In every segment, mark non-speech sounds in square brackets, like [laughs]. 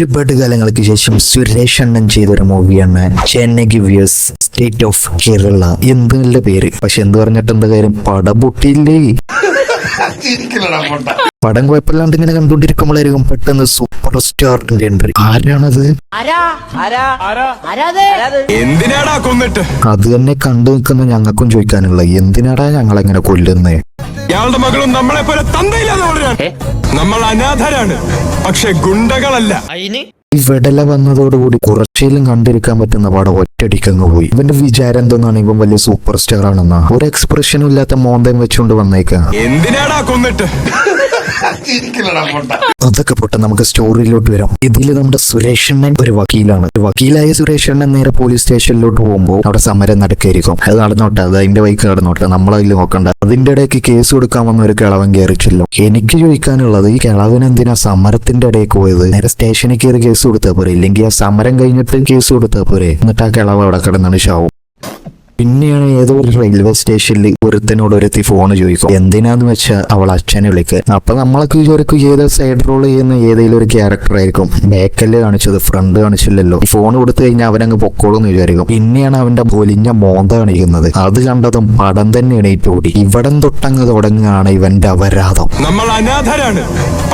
ഒരുപാട് കാലങ്ങൾക്ക് ശേഷം സുരേഷ് അണ്ണൻ ചെയ്തൊരു മൂവിയാണ് ചെന്നൈ ഗിവ്യേഴ്സ് സ്റ്റേറ്റ് ഓഫ് കേരള എന്ത് നല്ല പേര്. പക്ഷെ എന്ത് പറഞ്ഞിട്ട് എന്താ കാര്യം? പടം പൊട്ടിയില്ലേ? പടം കുഴപ്പമില്ലാണ്ട് ഇങ്ങനെ കണ്ടുകൊണ്ടിരിക്കുമ്പോഴായിരിക്കും പെട്ടെന്ന് സൂപ്പർ സ്റ്റാറിന്റെ എൻട്രി ആരാണത്? എന്തിനാടാ കൊന്നിട്ട്? അത് തന്നെ കണ്ടു നിൽക്കുന്ന ഞങ്ങൾക്കും ചോദിക്കാനുള്ള എന്തിനാടാ ഞങ്ങളെങ്ങനെ കൊല്ലുന്നേ? ഇയാളുടെ മകളും നമ്മളെ പോലെ തന്തയില്ലാതെ വളരാണ് നമ്മൾ അനാഥരാണ്. പക്ഷെ ഗുണ്ടകളല്ല. വിടല വന്നതോടുകൂടി വെടല കുറച്ചേലും കണ്ടിരിക്കാൻ പറ്റുന്ന പടം ഒറ്റടിക്കങ്ങ് പോയി. ഇവന്റെ വിചാരം എന്തെന്നാണ്? ഇവൻ വലിയ സൂപ്പർ സ്റ്റാർ ആണെന്ന. ഒരു എക്സ്പ്രഷനും ഇല്ലാത്ത മോന്തയും വെച്ചുകൊണ്ട് വന്നേക്കാം. എന്തിനാടാ കൊന്നിട്ട്? അതൊക്കെ പൊട്ടെ നമുക്ക് സ്റ്റോറിയിലോട്ട് വരാം. ഇതിൽ നമ്മുടെ സുരേഷണ്ണൻ ഒരു വക്കീലാണ്. ഒരു വക്കീലായ സുരേഷണ്ണൻ നേരെ പോലീസ് സ്റ്റേഷനിലോട്ട് പോകുമ്പോൾ അവിടെ സമരം നടക്കായിരിക്കും. അത് നടന്നോട്ടെ അത് അതിന്റെ വൈക്ക് നടന്നോട്ടെ. നമ്മളതിൽ നോക്കണ്ട. അതിന്റെ ഇടയ്ക്ക് കേസ് കൊടുക്കാൻ വന്ന ഒരു കിളവൻ കയറിച്ചല്ലോ എനിക്ക് ചോദിക്കാനുള്ളത് ഈ കിളവൻ എന്തിനാ സമരത്തിന്റെ ഇടയിൽ പോയത്? നേരെ സ്റ്റേഷനിൽ കയറി കേസ് കൊടുത്താൽ പോരെ? ഇല്ലെങ്കിൽ ആ സമരം കഴിഞ്ഞിട്ട് കേസ് കൊടുത്താൽ പോരെ. എന്നിട്ട് ആ കിളവ് അവിടെ കിടന്നാണ് ശാവും പിന്നെയാണ് ഏതോ ഒരു റെയിൽവേ സ്റ്റേഷനിൽ ഒരുത്തനോട് ഒരുത്തി ഫോൺ ചോദിക്കും. എന്തിനാന്ന് വെച്ചാൽ അവൾ അച്ഛനെ വിളിക്കുക അപ്പൊ നമ്മളൊക്കെ വിചാരിക്കും ഏതോ സൈഡ് റോൾ ചെയ്യുന്ന ഏതെങ്കിലും ഒരു ക്യാരക്ടർ ആയിരിക്കും. ബാക്കൽ കാണിച്ചത് ഫ്രണ്ട് കാണിച്ചില്ലല്ലോ. ഈ ഫോൺ കൊടുത്തു കഴിഞ്ഞാൽ അവനങ്ങ് പൊക്കോളും എന്ന് വിചാരിക്കും. പിന്നെയാണ് അവന്റെ പൊലിഞ്ഞ മോന്ത കാണിക്കുന്നത്. അത് കണ്ടതും പടം തന്നെ എണീറ്റ് ഓടി. ഇവിടം തൊട്ടങ്ങ് തുടങ്ങുകയാണ് ഇവന്റെ അപരാധം. നമ്മൾ അനാഥരാണ്.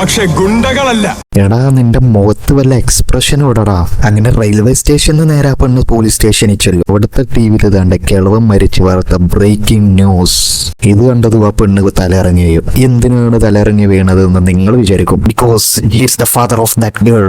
പക്ഷെ ഗുണ്ടകളല്ല. എടാ നിന്റെ മുഖത്ത് വല്ല എക്സ്പ്രഷൻ ഇടടാ. അങ്ങനെ റെയിൽവേ സ്റ്റേഷനിൽ നേരെ പെണ്ണ് പോലീസ് സ്റ്റേഷനിൽ ചെല്ലും. ഇവിടുത്തെ ടി വിയിൽ ഇതാണ്ട് കിളവൻ മരിച്ചു വാർത്ത ബ്രേക്കിംഗ് ന്യൂസ് ഇത് കണ്ടത് ആ പെണ്ണ് തലയിറങ്ങി വീഴും. എന്തിനാണ് തലയിറങ്ങി വീണത് എന്ന് നിങ്ങൾ വിചാരിക്കും? Because he's the father of that girl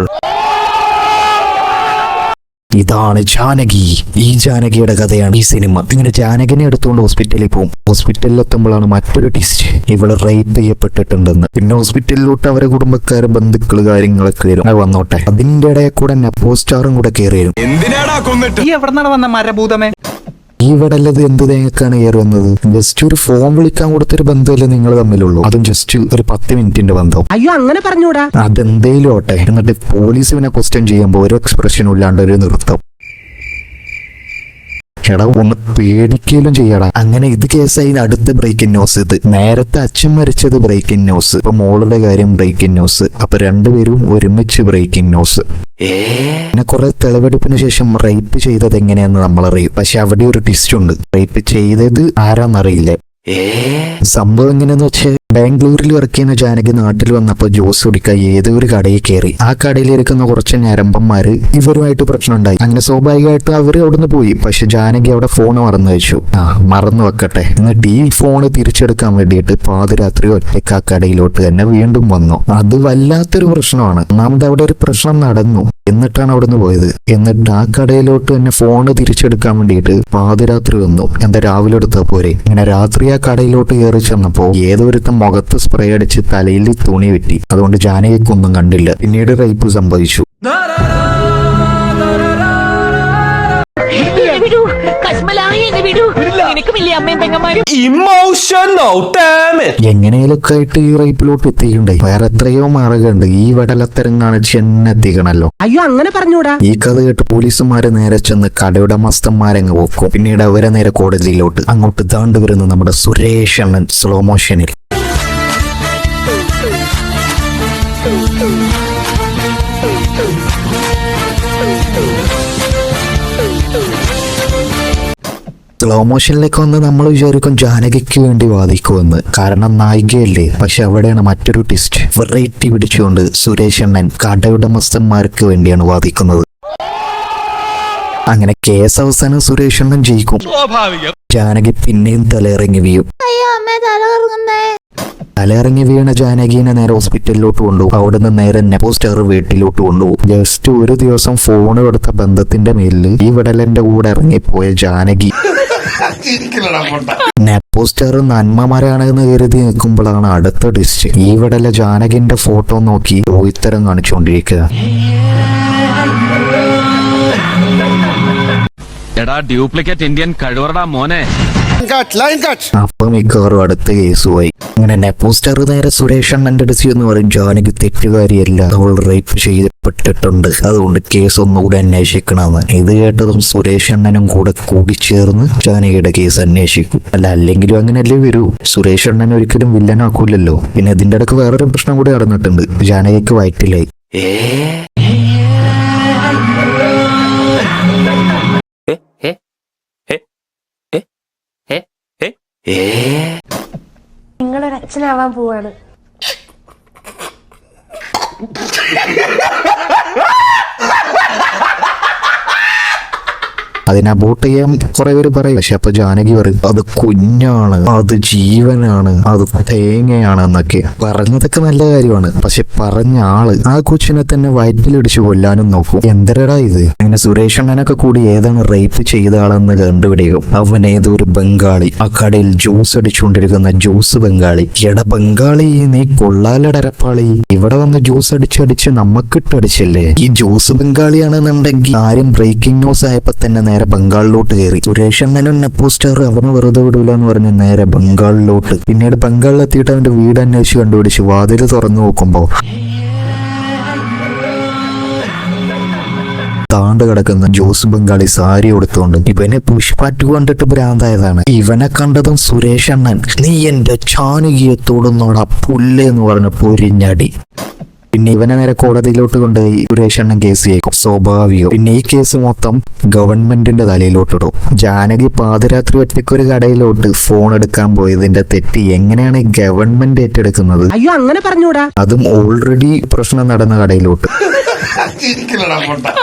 ഇതാണ് ജാനകി. ഈ ജാനകിയുടെ കഥയാണ് ഈ സിനിമ. ഇങ്ങനെ ജാനകിനെ എടുത്തുകൊണ്ട് ഹോസ്പിറ്റലിൽ പോകും ഹോസ്പിറ്റലിൽ എത്തുമ്പോഴാണ് മറ്റൊരു ടീസ്റ്റ് ഇവൾ റേപ്പ് ചെയ്യപ്പെട്ടിട്ടുണ്ടെന്ന്. പിന്നെ ഹോസ്പിറ്റലിലോട്ട് അവരെ കുടുംബക്കാര് ബന്ധുക്കൾ കാര്യങ്ങളൊക്കെ വരും. അത് വന്നോട്ടെ. അതിന്റെ ഇടയിൽ കൂടെ നെപ്പോ സ്റ്റാറും കൂടെ കയറി വരും. എന്തിനാടാ കൊന്നിട്ട്? ഈ എവിടെന്നാണ് വന്ന മരഭൂതമേ? ഈ വിടല്ലത് എന്ത് തേങ്ങക്കാണ് കയറി വന്നത്? ജസ്റ്റ് ഒരു ഫോൺ വിളിക്കാൻ കൊടുത്തൊരു ബന്ധമല്ലേ നിങ്ങൾ തമ്മിലുള്ളൂ. അതും ജസ്റ്റ് ഒരു പത്ത് മിനിറ്റിന്റെ ബന്ധം. അയ്യോ അങ്ങനെ പറഞ്ഞൂടാ. അതെന്തേലും ഓട്ടെ എന്നിട്ട് പോലീസ് ഇവനെ ക്വസ്റ്റ്യൻ ചെയ്യുമ്പോൾ ഒരു എക്സ്പ്രഷനും ഇല്ലാണ്ട് ഒരു നൃത്തം എടാ ഒന്ന് പേടിക്കലും ചെയ്യടാ. അങ്ങനെ ഇത് കേസായി അടുത്ത ബ്രേക്കിംഗ് ന്യൂസ് ഇത്. നേരത്തെ അച്ഛൻ മരിച്ചത് ബ്രേക്കിംഗ് ന്യൂസ് ഇപ്പൊ മോളുടെ കാര്യം ബ്രേക്കിംഗ് ന്യൂസ് അപ്പൊ രണ്ടുപേരും ഒരുമിച്ച് ബ്രേക്കിംഗ് ന്യൂസ് പിന്നെ കുറെ തെളിവെടുപ്പിന് ശേഷം റേപ്പ് ചെയ്തത് എങ്ങനെയാന്ന് നമ്മളറിയും. പക്ഷെ അവിടെ ഒരു ട്വിസ്റ്റ് ഉണ്ട്. റേപ്പ് ചെയ്തത് ആരാന്നറിയില്ല. സംഭവം എങ്ങനെയാന്ന് വെച്ചാൽ ബാംഗ്ലൂരിൽ വർക്ക് ചെയ്യുന്ന ജാനകി നാട്ടിൽ വന്നപ്പോൾ ജ്യൂസ് കുടിക്കാൻ ഏതോ ഒരു കടയിൽ കയറി. ആ കടയിൽ ഇരിക്കുന്ന കുറച്ച് ഞരമ്പന്മാര് ഇവരുമായിട്ട് പ്രശ്നം ഉണ്ടായി അങ്ങനെ സ്വാഭാവികമായിട്ട് അവർ അവിടുന്ന് പോയി. പക്ഷെ ജാനകി അവിടെ ഫോൺ മറന്നു വെച്ചു. ആ മറന്നു വെക്കട്ടെ. എന്നിട്ട് ഈ ഫോണ് തിരിച്ചെടുക്കാൻ വേണ്ടിയിട്ട് പാതിരാത്രി ഒറ്റയ്ക്ക് ആ കടയിലോട്ട് തന്നെ വീണ്ടും വന്നു. അത് വല്ലാത്തൊരു പ്രശ്നമാണ്. ഒന്നാമത് അവിടെ ഒരു പ്രശ്നം നടന്നു. എന്നിട്ടാണ് അവിടുന്ന് പോയത്. എന്നിട്ട് ആ കടയിലോട്ട് തന്നെ ഫോണ് തിരിച്ചെടുക്കാൻ വേണ്ടിയിട്ട് പാതിരാത്രി വന്നു. എന്താ രാവിലെ എടുത്താൽ പോരെ? ഇങ്ങനെ രാത്രി ആ കടയിലോട്ട് കയറി ചെന്നപ്പോ ഏതൊരുത്തം മുഖത്ത് സ്പ്രേ അടിച്ച് തലയിൽ തുണി വെട്ടി. അതുകൊണ്ട് ജാനകിക്കൊന്നും കണ്ടില്ല. പിന്നീട് റേപ്പ് സംഭവിച്ചു. എങ്ങനെയൊക്കെ ആയിട്ട് ഈ റേപ്പിലോട്ട് എത്തിയിട്ടുണ്ടായി വേറെ എത്രയോ മാറുകയുണ്ട് ഈ വടലത്തരം കാണിച്ച് എന്നെ എത്തിക്കണല്ലോ. അയ്യോ അങ്ങനെ പറഞ്ഞൂടാ. ഈ കഥ കേട്ട് പോലീസുമാര് നേരെ ചെന്ന് കടയുടെ മസ്തന്മാരങ്ങ് പോക്കും പിന്നീട് അവരെ നേരെ കോടതിയിലോട്ട്. അങ്ങോട്ട് താണ്ടുവരുന്നു നമ്മുടെ സുരേഷ് അണ്ണൻ സ്ലോ മോഷനിൽ സ്ലോ മോഷനിലേക്ക് വന്ന് നമ്മൾ വിചാരിക്കും ജാനകിക്ക് വേണ്ടി വാദിക്കുമെന്ന്. കാരണം നായികയല്ലേ. പക്ഷെ അവിടെയാണ് മറ്റൊരു ട്വിസ്റ്റ് വെറൈറ്റി പിടിച്ചുകൊണ്ട് സുരേഷ് അണ്ണൻ കടയുടമസ്ഥന്മാർക്ക് വേണ്ടിയാണ് വാദിക്കുന്നത്. അങ്ങനെ കേസ് അവസാനം സുരേഷ് അണ്ണൻ ജയിക്കും. ജാനകി പിന്നെയും തലയിറങ്ങി വീഴും. തലയിറങ്ങി വീണ ജാനകീനെ നേരെ ഹോസ്പിറ്റലിലോട്ട് കൊണ്ടുപോകും അവിടുന്ന് നേരെ നെപ്പോസ്റ്റർ വീട്ടിലോട്ട് കൊണ്ടുപോകും ജസ്റ്റ് ഒരു ദിവസം ഫോൺ കൊടുത്ത ബന്ധത്തിന്റെ മേലിൽ ഈ വിടലന്റെ കൂടെ ഇറങ്ങിപ്പോയ ജാനകി. നെപ്പോസ്റ്റർ നന്മമാരാണ് എന്ന് കരുതി നിൽക്കുമ്പോഴാണ് അടുത്ത ഡിസ്റ്റ് ഈ വിടല ജാനകിന്റെ ഫോട്ടോ നോക്കി രോഹിത്തരം കാണിച്ചുകൊണ്ടിരിക്കുക. എടാ ഡ്യൂപ്ലിക്കേറ്റ് ഇന്ത്യൻ കഴിവറടാ മോനെ. അപ്പം മിക്കവാറും അടുത്ത കേസ് പോയി അങ്ങനെ തന്നെ പോസ്റ്റർ നേരെ സുരേഷ് അണ്ണന്റെ ഡിസി എന്ന് പറയും. ജാനകി തെറ്റുകാരിയല്ല. അവൾ റേപ്പ് ചെയ്യപ്പെട്ടിട്ടുണ്ട്. അതുകൊണ്ട് കേസ് ഒന്നുകൂടെ അന്വേഷിക്കണമെന്ന്. ഇത് കേട്ടതും സുരേഷ് അണ്ണനും കൂടെ കൂടിച്ചേർന്ന് ജാനകിയുടെ കേസ് അന്വേഷിക്കും. അല്ല അല്ലെങ്കിലും അങ്ങനെയല്ലേ വരൂ. സുരേഷ് അണ്ണൻ ഒരിക്കലും വില്ലനാക്കൂലല്ലോ പിന്നെ ഇതിന്റെ ഇടയ്ക്ക് വേറൊരു പ്രശ്നം കൂടി നടന്നിട്ടുണ്ട്. ജാനകിക്ക് വയറ്റിലായി. ഏ? അച്ഛനാവാൻ പോവാണ്. അതിനെ അബോട്ട് ചെയ്യാൻ കുറെ പേര് പറയും. പക്ഷെ അപ്പൊ ജാനകി പറയും അത് കുഞ്ഞാണ് അത് ജീവനാണ് അത് തേങ്ങയാണ് എന്നൊക്കെ. പറഞ്ഞതൊക്കെ നല്ല കാര്യമാണ്. പക്ഷെ പറഞ്ഞ ആൾ ആ കൊച്ചിനെ തന്നെ വയറ്റിലിടിച്ച് കൊല്ലാനും നോക്കും. എന്തരടാ ഇത്? അങ്ങനെ സുരേഷ് അണ്ണനൊക്കെ കൂടി ഏതാണ് റേപ്പ് ചെയ്ത ആളെന്ന് കണ്ടുപിടിക്കും. അവൻ ഏതോ ഒരു ബംഗാളി. ആ കടയിൽ ജ്യൂസ് അടിച്ചുകൊണ്ടിരിക്കുന്ന ജ്യൂസ് ബംഗാളി. എട ബംഗാളി നീ കൊള്ളാലടരപ്പാളി ഇവിടെ വന്ന് ജ്യൂസ് അടിച്ചടിച്ച് നമുക്കിട്ടടിച്ചില്ലേ ഈ ജ്യൂസ് ബംഗാളിയാണെന്നുണ്ടെങ്കിൽ ആരും ബ്രേക്കിംഗ് ന്യൂസ് ആയപ്പോ തന്നെ നേരെ ബംഗാളിലോട്ട് കയറി. സുരേഷ് മേനോൻ നെപ്പോ സ്റ്റാർ അവനെ വെറുതെ വിടൂല എന്ന് പറഞ്ഞ് നേരെ ബംഗാളിലോട്ട്. പിന്നീട് ബംഗാളിലെത്തിയിട്ട് അവന്റെ വീട് അന്വേഷിച്ച് കണ്ടുപിടിച്ച് വാതിൽ തുറന്നു നോക്കുമ്പോൾ താണ്ട് കിടക്കുന്ന ജോസ് ബംഗാളി സാരി കൊടുത്തോണ്ട് ഇവനെ പുഷ്പാറ്റ് കണ്ടിട്ട് ഭ്രാന്തായതാണ്. ഇവനെ കണ്ടതും സുരേഷ് അണ്ണൻ നീ എന്റെ ചാനുകിയെ തൊടുന്നോടാ പുല്ല് എന്ന് പറഞ്ഞ പൊരിഞ്ഞടി. പിന്നെ ഇവനെ നേരെ കോടതിയിലോട്ട് കൊണ്ടുപോയി സുരേഷ് അണ്ണൻ കേസ് ചെയ്യും. സ്വാഭാവികം. പിന്നെ ഈ കേസ് മൊത്തം ഗവൺമെന്റിന്റെ തലയിലോട്ടിടും. ജാനകി പാതിരാത്രി ഒറ്റയ്ക്ക് ഒരു കടയിലോട്ട് ഫോൺ എടുക്കാൻ പോയതിന്റെ തെറ്റ് എങ്ങനെയാണ് ഗവൺമെന്റ് ഏറ്റെടുക്കുന്നത്? അയ്യോ അങ്ങനെ പറഞ്ഞൂടാ. അതും ഓൾറെഡി പ്രശ്നം നടന്ന കടയിലോട്ട്. [laughs]